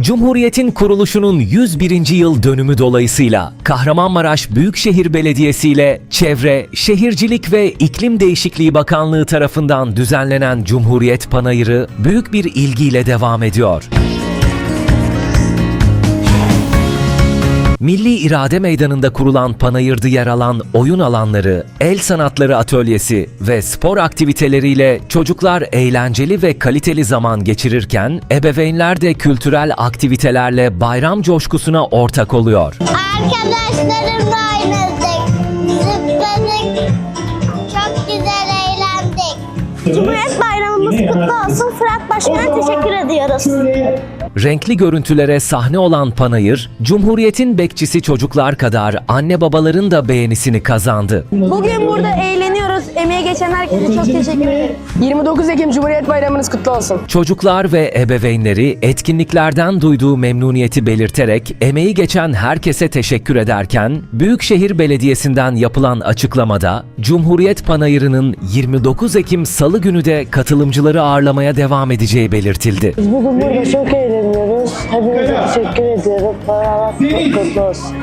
Cumhuriyet'in kuruluşunun 101. yıl dönümü dolayısıyla Kahramanmaraş Büyükşehir Belediyesi ile Çevre, Şehircilik ve İklim Değişikliği Bakanlığı tarafından düzenlenen Cumhuriyet Panayırı büyük bir ilgiyle devam ediyor. Milli İrade Meydanı'nda kurulan panayırda yer alan oyun alanları, el sanatları atölyesi ve spor aktiviteleriyle çocuklar eğlenceli ve kaliteli zaman geçirirken ebeveynler de kültürel aktivitelerle bayram coşkusuna ortak oluyor. Arkadaşlarımla oynadık. Zıpladık. Çok güzel eğlendik. Cumhuriyet kutlu olsun. Fırat Başkan'a teşekkür ediyoruz. Renkli görüntülere sahne olan panayır, Cumhuriyet'in bekçisi çocuklar kadar anne babaların da beğenisini kazandı. Bugün burada eğleniyoruz. Emeğe geçen herkese çok teşekkür ederim. 29 Ekim Cumhuriyet Bayramınız kutlu olsun. Çocuklar ve ebeveynleri etkinliklerden duyduğu memnuniyeti belirterek emeği geçen herkese teşekkür ederken Büyükşehir Belediyesi'nden yapılan açıklamada Cumhuriyet Panayırı'nın 29 Ekim Salı günü de katılımcıları ağırlamaya devam edeceği belirtildi. Bugün burada çok eğleniyoruz. Hepinize teşekkür ediyorum. Bayramlar kutlu olsun.